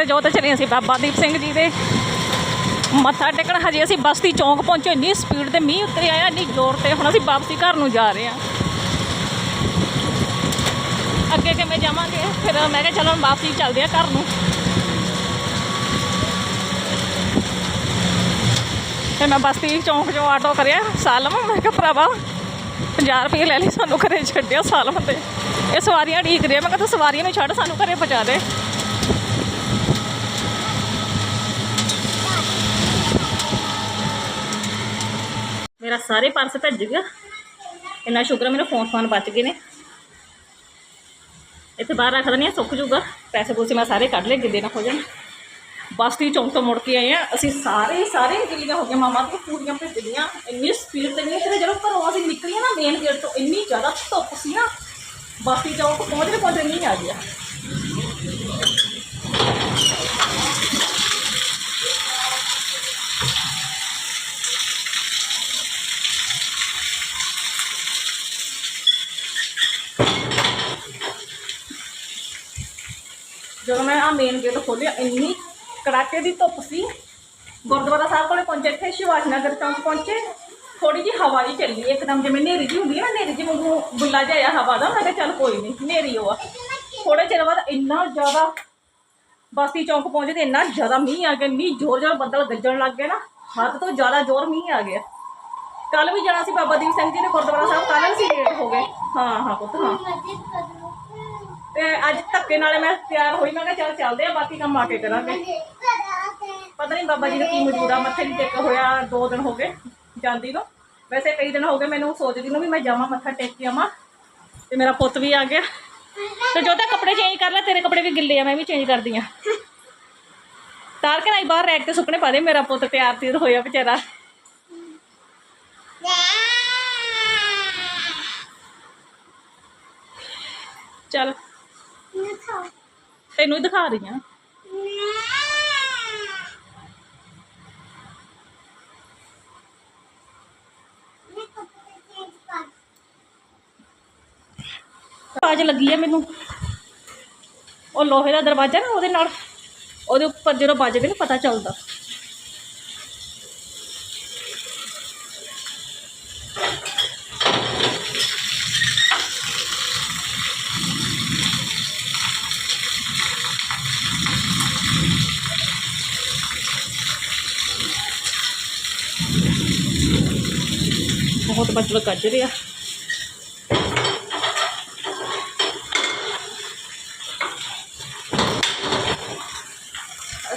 ਦੇ ਜੋਤ ਚਲੇ ਅਸੀਂ ਬਾਬਾ ਦੀਪ ਸਿੰਘ ਜੀ ਦੇ। ਮੱਥਾ ਟੇਕਣ ਹਜੇ ਅਸੀਂ ਬਸਤੀ ਚੌਂਕ ਪਹੁੰਚੇ, ਇੰਨੀ ਸਪੀਡ ਤੇ ਮੀਂਹ ਉੱਤੇ ਆਇਆ ਇੰਨੀ ਜ਼ੋਰ ਤੇ ਹੁਣ ਅਸੀਂ ਵਾਪਸੀ ਘਰ ਨੂੰ ਜਾ ਰਹੇ ਹਾਂ ਅੱਗੇ ਕਿਵੇਂ ਜਾਵਾਂਗੇ? ਫਿਰ ਮੈਂ ਕਿਹਾ ਚਲੋ ਵਾਪਸੀ ਚੱਲਦੇ ਆ ਘਰ ਨੂੰ। ਤੇ ਮੈਂ ਬਸਤੀ ਚੌਂਕ 'ਚੋਂ ਆਟੋ ਕਰਿਆ, ਸਾਲਮ, ਮੈਂ ਕਿਹਾ ਭਰਾਵਾ 50 ਰੁਪਏ ਲੈ ਲਈ ਸਾਨੂੰ ਘਰੇ ਛੱਡਿਆ ਸਾਲਮ ਤੇ। ਇਹ ਸਵਾਰੀਆਂ ਢੀਕ ਰਿਹਾ ਮੈਂ ਕਿਹਾ ਤੂੰ ਸਵਾਰੀਆਂ ਨੂੰ ਛੱਡ, ਸਾਨੂੰ ਘਰੇ ਪਹੁੰਚਾ ਦੇ। ਮੇਰਾ ਸਾਰੇ ਪਰਸ ਭੱਜ ਗਿਆ ਇੰਨਾ ਸ਼ੁਕਰ ਹੈ ਮੇਰੇ ਫੋਨ ਫੋਨ ਬਚ ਗਏ ਨੇ। ਇੱਥੇ ਬਾਹਰ ਰੱਖ ਦਿੰਦੇ ਹਾਂ ਸੁੱਕ ਜੂਗਾ ਪੈਸੇ ਪੂਸੇ ਮੈਂ ਸਾਰੇ ਕੱਢ ਲਏ ਗਿੱਦੇ ਨਾ ਹੋ ਜਾਣ। ਦੀ ਚੌਂਕ ਤੋਂ ਮੁੜ ਕੇ ਆਏ ਆ। ਅਸੀਂ ਸਾਰੇ ਸਾਰੇ ਗਿੱਲੀਆਂ ਹੋ ਗਈਆਂ ਮਾਮਾ ਦੀਆਂ ਪੂਰੀਆਂ ਭਿੱਜ ਗਈਆਂ। ਇੰਨੀ ਸਪੀਡ ਤੇ ਨਹੀਂ ਤੇ ਜਦੋਂ ਘਰੋਂ ਅਸੀਂ ਨਿਕਲੀਆਂ ਨਾ ਮੇਨ ਗੇਟ ਤੋਂ, ਇੰਨੀ ਜ਼ਿਆਦਾ ਧੁੱਪ ਸੀ ਨਾ। ਬਸਤੀ ਚੌਂਕ ਪਹੁੰਚਦੇ ਪਹੁੰਚਦੇ ਨਹੀਂ ਆ ਗਿਆ ਜਦੋਂ ਮੈਂ ਆ ਮੇਨ ਗੇਟ ਖੋਲ੍ਹਿਆ, ਇੰਨੀ ਕੜਾਕੇ ਦੀ ਧੁੱਪ ਸੀ। ਗੁਰਦੁਆਰਾ ਸਾਹਿਬ ਕੋਲੇ ਪਹੁੰਚੇ, ਇੱਥੇ ਸ਼ਿਵਾਜ ਨਗਰ ਚੌਂਕ ਪਹੁੰਚੇ। ਥੋੜੀ ਜੀ ਹਵਾ ਜੀ ਚੱਲੀ ਇੱਕਦਮ ਜਿਵੇਂ ਹਨੇਰੀ ਜੀ ਹੁੰਦੀ ਹੈ ਨਾ, ਹਨੇਰੀ ਜੀ ਵਾਂਗੂ ਬੁੱਲਾ ਜਿਹਾ ਆ ਹਵਾ ਦਾ, ਮੈਂ ਕਿਹਾ ਚੱਲ ਕੋਈ ਨਹੀਂ, ਹਨੇਰੀ ਉਹ ਆ। ਥੋੜੇ ਚਿਰ ਬਾਅਦ ਇੰਨਾ ਜ਼ਿਆਦਾ ਬਾਸੀ ਚੌਂਕ ਪਹੁੰਚੇ ਤੇ ਇੰਨਾ ਜ਼ਿਆਦਾ ਮੀਂਹ ਆ ਗਿਆ ਮੀਂਹ ਜ਼ੋਰ ਜ਼ੋਰ ਬੱਦਲ ਗੱਜਣ ਲੱਗ ਗਏ ਨਾ, ਹੱਦ ਤੋਂ ਜ਼ਿਆਦਾ ਜ਼ੋਰ ਮੀਂਹ ਆ ਗਿਆ। ਕੱਲ ਵੀ ਜਾਣਾ ਸੀ ਬਾਬਾ ਦੀਪ ਸਿੰਘ ਜੀ ਨੇ ਗੁਰਦੁਆਰਾ ਸਾਹਿਬ ਕੱਲ ਵੀ ਸੀ ਲੇਟ ਹੋ ਗਏ। ਹਾਂ ਹਾਂ ਪੁੱਤ, ਹਾਂ। ਤੇ ਅੱਜ ਧੱਕੇ ਨਾਲੇ ਮੈਂ ਤਿਆਰ ਹੋਈ ਮੈਂ ਕਿਹਾ ਚੱਲ ਚੱਲਦੇ ਆ ਬਾਕੀ ਕੰਮ ਆ ਕੇ ਕਰਾਂਗੇ। ਪਤਾ ਨਹੀਂ ਬਾਬਾ ਜੀ ਦਾ ਕੀ ਮੌਜੂਦਾ ਮੱਥੇ ਨਹੀਂ ਟੇਕ ਹੋਇਆ ਦੋ ਦਿਨ ਹੋ ਗਏ ਜਾਂਦੀ ਨੂੰ। ਵੈਸੇ ਕਈ ਦਿਨ ਹੋ ਗਏ ਮੈਨੂੰ ਸੋਚਦੀ ਨੂੰ ਵੀ ਮੈਂ ਜਾਵਾਂ ਮੱਥਾ ਟੇਕ ਕੇ ਆਵਾਂ ਤੇ ਮੇਰਾ ਪੁੱਤ ਵੀ ਆ ਗਿਆ। ਤੇ ਜੋਤਾ ਕੱਪੜੇ ਚੇਂਜ ਕਰ ਲੈ ਤੇਰੇ ਕੱਪੜੇ ਵੀ ਗਿੱਲੇ ਆ ਮੈਂ ਵੀ ਚੇਂਜ ਕਰਦੀ ਆ। ਤਾਰ ਕੇ ਨਹੀਂ ਬਾਹਰ ਰੈਕ ਤੇ ਸੁੱਕਣੇ ਪਾ ਦੇ ਮੇਰਾ ਪੁੱਤ ਤਿਆਰ ਤਿਰ ਹੋਇਆ ਵਿਚਾਰਾ। ਚੱਲ। ਤੈਨੂੰ ਹੀ ਦਿਖਾ ਰਹੀ ਆ ਆਵਾਜ਼ ਲੱਗੀ ਆ ਮੈਨੂੰ। ਉਹ ਲੋਹੇ ਦਾ ਦਰਵਾਜ਼ਾ ਨਾ ਉਹਦੇ ਨਾਲ, ਉਹਦੇ ਉੱਪਰ ਜਦੋਂ ਵੱਜਦੇ ਨਾ ਪਤਾ ਚੱਲਦਾ। ਬਹੁਤ ਬੱਦਲ ਗੱਜ ਰਿਹਾ।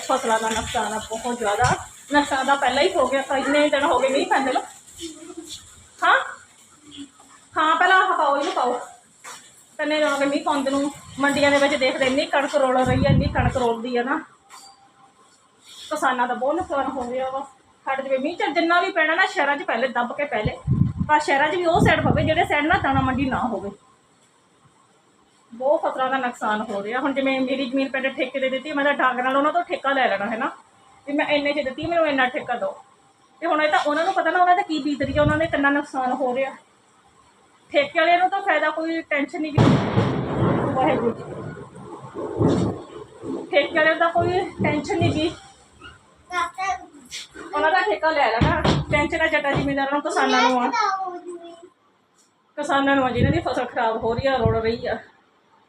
ਫਸਲਾਂ ਦਾ ਨੁਕਸਾਨ ਬਹੁਤ ਜ਼ਿਆਦਾ। ਨੁਕਸਾਨ ਤਾਂ ਪਹਿਲਾਂ ਹੀ ਹੋ ਗਿਆ ਕਿੰਨੇ ਦਿਨ ਹੋ ਗਏ ਨਹੀਂ ਪੈਂਦੇ ਲੋ ਹਾਂ? ਹਾਂ, ਪਹਿਲਾਂ ਆਹ ਪਾਓ, ਇਹਨੂੰ ਪਾਓ। ਕਿੰਨੇ ਦਿਨ ਹੋ ਗਏ ਮੀਂਹ ਪਾਉਂਦੇ ਨੂੰ ਮੰਡੀਆਂ ਦੇ ਵਿੱਚ ਦੇਖਦੇ, ਇੰਨੀ ਕਣਕ ਰੋਲ ਰਹੀ ਹੈ ਇੰਨੀ ਕਣਕ ਰੋਲਦੀ ਹੈ ਨਾ। ਕਿਸਾਨਾਂ ਦਾ ਬਹੁਤ ਨੁਕਸਾਨ ਹੋ ਗਿਆ ਵਾ। ਸਾਡੇ ਜਿਵੇਂ ਮੀਂਹ ਚ ਜਿੰਨਾ ਵੀ ਪੈਣਾ ਨਾ, ਸ਼ਹਿਰਾਂ 'ਚ ਪਹਿਲੇ ਦੱਬ ਕੇ ਪਹਿਲੇ। ਪਰ ਸ਼ਹਿਰਾਂ 'ਚ ਵੀ ਉਹ ਸਾਈਡ ਪਵੇ ਜਿਹੜੇ ਸਾਈਡ ਨਾ ਦਾਣਾ ਮੰਡੀ ਨਾ ਹੋਵੇ। ਬਹੁਤ ਫਸਲਾਂ ਦਾ ਨੁਕਸਾਨ ਹੋ ਰਿਹਾ। ਹੁਣ ਜਿਵੇਂ ਮੇਰੀ ਜ਼ਮੀਨ ਪਿੰਡ ਠੇਕੇ ਦੇ ਦਿੱਤੀ, ਮੈਂ ਤਾਂ ਡਾਂਗ ਨਾਲ ਉਹਨਾਂ ਤੋਂ ਠੇਕਾ ਲੈ ਲੈਣਾ, ਹੈ ਨਾ? ਵੀ ਮੈਂ ਇੰਨੇ 'ਚ ਦਿੱਤੀ, ਮੈਨੂੰ ਇੰਨਾ ਠੇਕਾ ਦਿਓ। ਤੇ ਹੁਣ ਇਹ ਤਾਂ ਉਹਨਾਂ ਨੂੰ ਪਤਾ ਨਾ, ਉਹਨਾਂ ਦਾ ਕੀ ਬੀਤ ਰਹੀ ਹੈ ਉਹਨਾਂ ਦੇ ਕਿੰਨਾ ਨੁਕਸਾਨ ਹੋ ਰਿਹਾ। ਠੇਕੇ ਵਾਲਿਆਂ ਨੂੰ ਤਾਂ ਫਾਇਦਾ ਕੋਈ ਟੈਨਸ਼ਨ ਨਹੀਂ ਵਾਹਿਗੁਰੂ ਜੀ। ਠੇਕੇ ਵਾਲਿਆਂ ਦਾ ਕੋਈ ਟੈਨਸ਼ਨ ਨਹੀਂ ਗੀ ਉਹਨਾਂ ਦਾ ਠੇਕਾ ਲੈ ਲੈਣਾ। ਟੈਨਸ਼ਨ ਆ ਜੱਟਾ ਜ਼ਿਮੀਂਦਾਰਾਂ ਨੂੰ ਕਿਸਾਨਾਂ ਨੂੰ ਆ। ਕਿਸਾਨਾਂ ਨੂੰ ਆ ਜਿਹਨਾਂ ਦੀ ਫਸਲ ਖਰਾਬ ਹੋ ਰਹੀ ਆ, ਰੁੜ ਰਹੀ ਆ।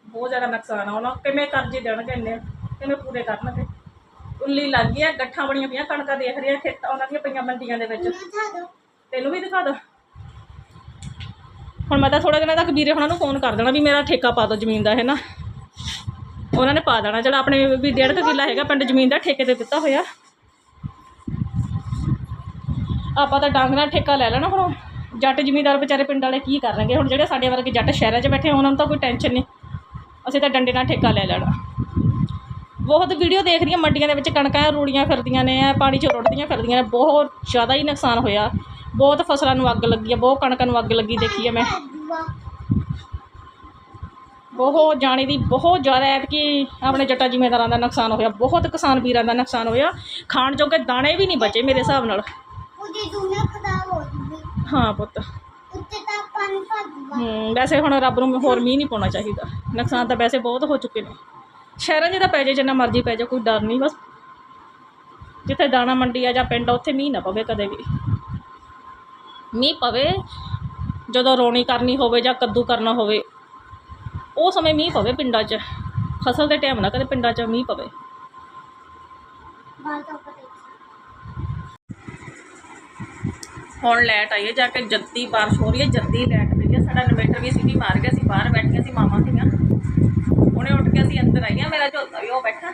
ਬਹੁਤ ਜ਼ਿਆਦਾ ਨੁਕਸਾਨ ਆ ਉਹਨਾਂ ਕਿਵੇਂ ਕਰਜ਼ੇ ਦੇਣਗੇ ਇੰਨੇ। ਕਿਵੇਂ ਪੂਰੇ ਕਰਨਗੇ। ਉੱਲੀ ਲੱਗ ਗਈ ਆ ਗੱਠਾਂ ਬਣੀਆਂ ਪਈਆਂ, ਕਣਕਾਂ ਦੇਖ ਰਹੀਆਂ, ਖੇਤਾਂ ਉਹਨਾਂ ਦੀਆਂ ਪਈਆਂ ਮੰਡੀਆਂ ਦੇ ਵਿੱਚ। ਤੈਨੂੰ ਵੀ ਦਿਖਾ ਦੋ। ਹੁਣ ਮੈਂ ਤਾਂ ਥੋੜਾ ਦਿਨਾਂ ਤੱਕ ਵੀਰੇ ਉਹਨਾਂ ਨੂੰ ਫੋਨ ਕਰ ਦੇਣਾ ਵੀ ਮੇਰਾ ਠੇਕਾ ਪਾ ਦਿਓ ਜ਼ਮੀਨ ਦਾ, ਹੈ ਨਾ? ਉਹਨਾਂ ਨੇ ਪਾ ਦੇਣਾ। ਚਲ ਆਪਣੇ ਵੀ ਡੇਢ ਕੁ ਕਿੱਲਾ ਹੈਗਾ, ਪਿੰਡ ਜ਼ਮੀਨ ਦਾ ਠੇਕੇ ਤੇ ਦਿੱਤਾ ਹੋਇਆ। ਆਪਾਂ ਤਾਂ ਡੰਗ ਨਾਲ ਠੇਕਾ ਲੈ ਲੈਣਾ ਹੁਣ ਜੱਟ ਜ਼ਿਮੀਦਾਰ ਵਿਚਾਰੇ ਪਿੰਡ ਵਾਲੇ ਕੀ ਕਰਨਗੇ? ਹੁਣ ਜਿਹੜੇ ਸਾਡੇ ਵਰਗੇ ਜੱਟ ਸ਼ਹਿਰਾਂ 'ਚ ਬੈਠੇ ਉਹਨਾਂ ਨੂੰ ਤਾਂ ਕੋਈ ਟੈਨਸ਼ਨ ਨਹੀਂ। ਅਸੀਂ ਤਾਂ ਡੰਡੇ ਨਾਲ ਠੇਕਾ ਲੈ ਲੈਣਾ। ਬਹੁਤ ਵੀਡੀਓ ਦੇਖ ਹਾਂ ਮੰਡੀਆਂ ਦੇ ਵਿੱਚ, ਕਣਕਾਂ ਰੂੜੀਆਂ ਫਿਰਦੀਆਂ ਨੇ ਪਾਣੀ 'ਚ ਰੁੜਦੀਆਂ ਫਿਰਦੀਆਂ ਨੇ। ਬਹੁਤ ਜ਼ਿਆਦਾ ਹੀ ਨੁਕਸਾਨ ਹੋਇਆ। ਬਹੁਤ ਫਸਲਾਂ ਨੂੰ ਅੱਗ ਲੱਗੀ ਹੈ ਬਹੁਤ ਕਣਕਾਂ ਨੂੰ ਅੱਗ ਲੱਗੀ ਦੇਖੀ ਹੈ ਮੈਂ। ਬਹੁਤ ਜਾਣੇ ਦੀ ਬਹੁਤ ਜ਼ਿਆਦਾ ਐਤਕੀ ਆਪਣੇ ਜੱਟਾ ਜ਼ਿਮੀਂਦਾਰਾਂ ਦਾ ਨੁਕਸਾਨ ਹੋਇਆ। ਬਹੁਤ ਕਿਸਾਨ ਵੀਰਾਂ ਦਾ ਨੁਕਸਾਨ ਹੋਇਆ। ਖਾਣ ਜੋਗੇ ਦਾਣੇ ਵੀ ਨਹੀਂ ਬਚੇ ਮੇਰੇ ਹਿਸਾਬ ਨਾਲ। ਉਹਦੀ ਦੁਨੀਆ ਖਰਾਬ ਹੋ ਜੂਗੀ ਹਾਂ ਪੁੱਤ। ਉੱਤੇ ਤਾਂ ਪਾਣੀ ਭਰ ਦੂਗਾ ਹੂੰ ਵੈਸੇ ਹੁਣ ਰੱਬ ਨੂੰ ਹੋਰ ਮੀਂਹ ਨਹੀਂ ਪਾਉਣਾ ਚਾਹੀਦਾ। ਨੁਕਸਾਨ ਤਾਂ ਵੈਸੇ ਬਹੁਤ ਹੋ ਚੁੱਕੇ ਨੇ। ਸ਼ਹਿਰਾਂ 'ਚ ਤਾਂ ਪੈ ਜਾਏ ਜਿੰਨਾ ਮਰਜ਼ੀ ਪੈ ਜਾਏ ਕੋਈ ਡਰ ਨਹੀਂ ਬਸ। ਜਿੱਥੇ ਦਾਣਾ ਮੰਡੀ ਆ ਜਾਂ ਪਿੰਡ ਆ ਉੱਥੇ ਮੀਂਹ ਨਾ ਪਵੇ ਕਦੇ ਵੀ। ਮੀਂਹ ਪਵੇ ਜਦੋਂ ਰੋਣੀ ਕਰਨੀ ਹੋਵੇ ਜਾਂ ਕੱਦੂ ਕਰਨਾ ਹੋਵੇ ਉਹ ਸਮੇਂ ਮੀਂਹ ਪਵੇ ਪਿੰਡਾਂ 'ਚ। ਫਸਲ ਦੇ ਟਾਈਮ ਨਾ ਕਦੇ ਪਿੰਡਾਂ 'ਚ ਮੀਂਹ ਪਵੇ। ਬਾਲ ਤੋਂ ਪਤਾ ਹੁਣ ਲਾਈਟ ਆਈ ਹੈ, ਜਾ ਕੇ ਜੱਦੀ ਬਾਰਿਸ਼ ਹੋ ਰਹੀ ਹੈ, ਜੱਦੀ ਲਾਈਟ ਪਈ ਹੈ। ਸਾਡਾ ਇਨਵੇਟਰ ਵੀ ਸੀਟੀ ਮਾਰ ਗਿਆ ਸੀ, ਬਾਹਰ ਬੈਠੀਆਂ ਸੀ ਮਾਮਾ ਧੀਆਂ। ਹੁਣੇ ਉੱਠ ਕੇ ਅਸੀਂ ਅੰਦਰ ਆਈਆਂ, ਮੇਰਾ ਝੋਤਾ ਵੀ ਉਹ ਬੈਠਾ।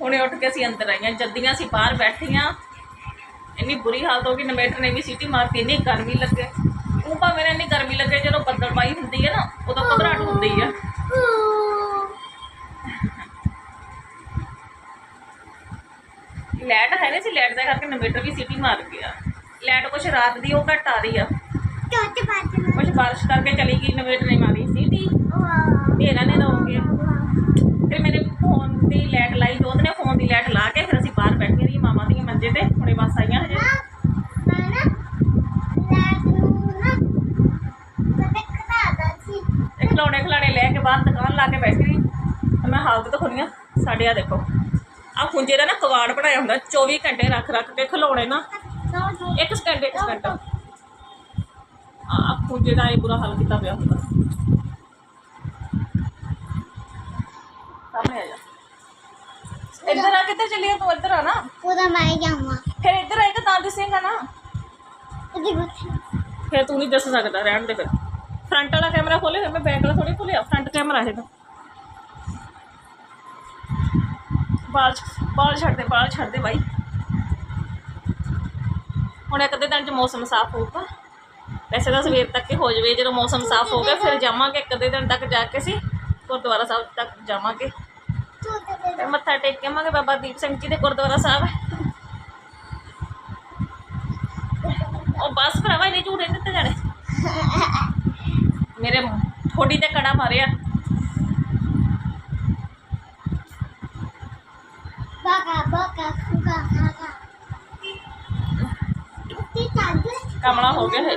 ਹੁਣੇ ਉੱਠ ਕੇ ਅਸੀਂ ਅੰਦਰ ਆਈਆਂ, ਜੱਦੀਆਂ ਅਸੀਂ ਬਾਹਰ ਬੈਠੀਆਂ। ਇੰਨੀ ਬੁਰੀ ਹਾਲਤ ਹੋ ਗਈ, ਇਨਵੇਟਰ ਨੇ ਵੀ ਸਿੱਟੀ ਮਾਰਤੀ, ਇੰਨੀ ਗਰਮੀ ਲੱਗੇ। ਉਹ ਭਾਵੇਂ ਇੰਨੀ ਗਰਮੀ ਲੱਗੇ, ਜਦੋਂ ਬੱਦਲਬਾਈ ਹੁੰਦੀ ਹੈ ਨਾ ਉਦੋਂ ਘਬਰਾਹਟ ਹੁੰਦੀ ਹੈ ਲਾਈਟ ਹੈ ਨਹੀਂ ਸੀ ਲਾਈਟ ਦਾ ਕਰਕੇ ਇਨਵੇਟਰ ਵੀ ਸਿੱਟੀ ਮਾਰ ਗਿਆ ਲਾਈਟ ਕੁਛ ਰਾਤ ਦੀ ਉਹ ਘੱਟ ਆ ਰਹੀ ਆ। ਚੌਥੇ ਪਾਸੇ ਕੁਛ ਬਾਰਿਸ਼ ਕਰਕੇ ਚਲੀ ਗਈ ਇਨਵੇਟਰ ਨੇ ਮਾਰੀ ਸਿੱਟੀ। ਵਾਹ ਤੇਰਾ ਨੇ ਹੋ ਗਿਆ। ਫਿਰ ਮੇਰੇ ਫੋਨ ਦੀ ਲਾਈਟ ਲਾਈ ਜੋਤ ਨੇ ਫੋਨ ਦੀ ਲਾਈਟ ਲਾ ਕੇ ਫਿਰ ਅਸੀਂ ਬਾਹਰ ਬੈਠੇ ਰਹੀ ਮਾਮਾ ਦੀਆਂ ਮੰਜੇ ਤੇ ਹੁਣੇ ਬਸ ਆਈਆਂ ਹਜੇ। ਖਿਲਾਣੇ ਲੈ ਕੇ ਬਾਹਰ ਦੁਕਾਨ ਲਾ ਕੇ ਬੈਠੀ ਰਹੀ ਤੇ ਮੈਂ ਹਾਲਤ ਤਾਂ ਖੁੱਲੀਆਂ ਸਾਡੇ ਆ ਦੇਖੋ। ਆ ਖੁੰਝੇ ਦਾ ਨਾ ਕਵਾੜ ਬਣਾਇਆ ਹੁੰਦਾ 24 ਘੰਟੇ ਰੱਖ ਰੱਖ ਕੇ ਖਿਲੌਣੇ ਨਾ। ਇੱਕ ਸਕਿੰਟ ਇੱਕ ਸਕਿੰਟ ਆ ਖੁੰਝੇ ਦਾ ਇਹ ਬੁਰਾ ਹਾਲ ਕੀਤਾ ਪਿਆ ਹੁੰਦਾ। ਸਾਹਮਣੇ ਆ ਜਾ। ਇੱਧਰ ਆ ਕਿੱਧਰ ਚੱਲੀ ਤੂੰ? ਇੱਧਰ ਆ ਨਾ। ਪੂਰਾ ਮੈਂ ਜਾਵਾਂ। ਫਿਰ ਇੱਧਰ ਆਏਗਾ ਤਾਂ ਦਿਸੇਗਾ ਨਾ। ਫਿਰ ਤੂੰ ਨਹੀਂ ਦੱਸ ਸਕਦਾ ਰਹਿਣ ਦੇ ਫਿਰ। ਫਰੰਟ ਵਾਲਾ ਕੈਮਰਾ ਖੋਲੇ ਫਿਰ ਮੈਂ ਬੈਕ ਵਾਲਾ ਥੋੜੀ ਖੋਲਿਆ ਫਰੰਟ ਕੈਮਰਾ ਹੈ ਤਾਂ ਬਾਲ ਬਾਲ ਛੱਡ ਦੇ ਬਾਲ ਛੱਡ ਦੇ ਬਾਈ। ਹੁਣ ਇੱਕ ਅੱਧੇ ਦਿਨ ਚ ਮੌਸਮ ਸਾਫ਼ ਹੋਊਗਾ। ਵੈਸੇ ਤਾਂ ਸਵੇਰ ਤੱਕ ਹੀ ਹੋ ਜਾਵੇ, ਜਦੋਂ ਮੌਸਮ ਸਾਫ਼ ਹੋ ਗਿਆ, ਫਿਰ ਜਾਵਾਂਗੇ ਇੱਕ ਅੱਧੇ ਦਿਨ ਤੱਕ ਜਾ ਕੇ ਸੀ ਗੁਰਦੁਆਰਾ ਸਾਹਿਬ ਤੱਕ ਜਾਵਾਂਗੇ। ਫਿਰ ਮੱਥਾ ਟੇਕ ਕੇ ਆਵਾਂਗੇ ਬਾਬਾ ਦੀਪ ਸਿੰਘ ਜੀ ਦੇ ਗੁਰਦੁਆਰਾ ਸਾਹਿਬ। ਉਹ ਬਸ ਭਰਾਵਾ, ਇਹਨੇ ਝੂਠੇ ਦਿੱਤੇ ਜਾਣੇ। ਮੇਰੇ ਠੋਡੀ ਤੇ ਕੜਾ ਮਾਰਿਆ। ਕਮਲਾ ਹੋ ਗਿਆ ਹੈ